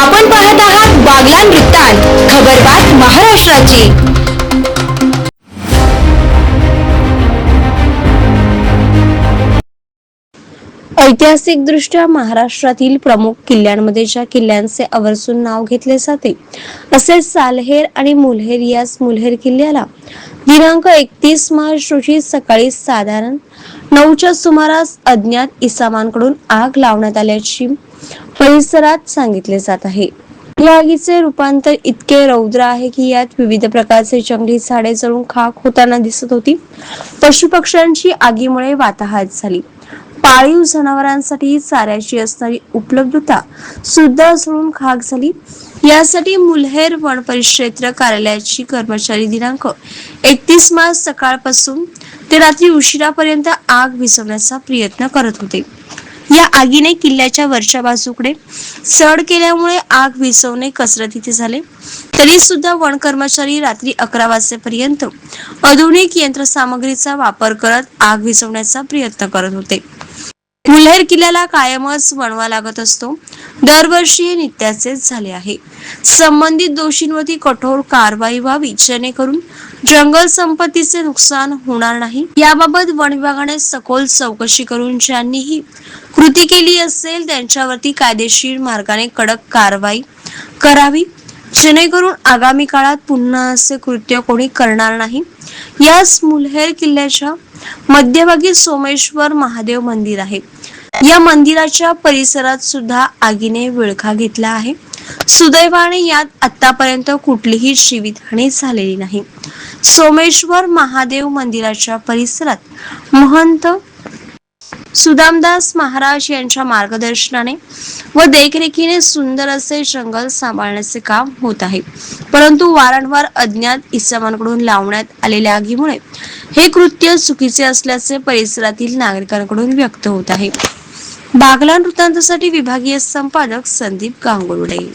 आपण पाहत आहात बागलान वृत्तांत खबरबात महाराष्ट्राची. ऐतिहासिकदृष्ट्या महाराष्ट्रातील प्रमुख किल्ल्यांमध्ये ज्या किल्ल्यांचे आवर्जून नाव घेतले जाते असे सालहेर आणि मुल्हेर याच मुल्हेर किल्ल्याला दिनांक एकतीस मार्च रोजी सकाळी साधारण नऊच्या सुमारास अज्ञात इसामांकडून आग लावण्यात आल्याची परिसरात सांगितले जात आहे. या आगीचे रूपांतर इतके रौद्र आहे की यात विविध प्रकारचे जंगली झाडे जळून खाक होताना दिसत होती. पशुपक्ष्यांची आगीमुळे वाताहत झाली. पाळीव जनावरांसाठी चाऱ्याची असणारी उपलब्धता सुद्धा झळून खाक झाली. यासाठी मुल्हेर वन परिक्षेत्र कार्यालयाची कर्मचारी दिनांक एकतीस मार्च सकाळपासून ते रात्री उशिरापर्यंत आग विझवण्याचा प्रयत्न करत होते. या आगीने किल्ल्याच्या वरच्या बाजूकडे सड केल्यामुळे आग विझवणे कसरतीचे झाले. तरी सुद्धा वन कर्मचारी रात्री अकरा वाजेपर्यंत आधुनिक यंत्रसामग्रीचा वापर करत आग विझवण्याचा प्रयत्न करत होते. मुल्हेर किल्ल्याला कायमच वणवा लागत असतो. दरवर्षी हे नित्याचेच झाले आहे. संबंधित दोषींवरती कठोर कारवाई व्हावी जेणेकरून जंगल संपत्तीचे नुकसान होणार नाही. याबाबत वन विभागाने सखोल चौकशी करून ज्यांनीही कृती केली असेल त्यांच्यावरती कायदेशीर मार्गाने कडक कारवाई करावी जेणेकरून आगामी काळात पुन्हा असे कृत्य कोणी करणार नाही. याच मुलहेर किल्ल्याच्या मध्यभागी सोमेश्वर महादेव मंदिर आहे. या मंदिराच्या परिसरात सुद्धा आगीने विळखा घेतला आहे. सुदैवाने यात आतापर्यंत कुठलीही जीवितहानी झालेली नाही. सोमेश्वर महादेव मंदिराच्या परिसरात महंत सुदामदास महाराज यांच्या मार्गदर्शनाने व देखरेखीने सुंदर असे जंगल सांभाळण्याचे काम होत आहे. परंतु वारंवार अज्ञात इसमांकडून लावण्यात आलेल्या आगीमुळे हे कृत्य चुकीचे असल्याचे परिसरातील नागरिकांकडून व्यक्त होत आहे. बागलान वृत्तांतासाठी विभागीय संपादक संदीप गांगुर्डे.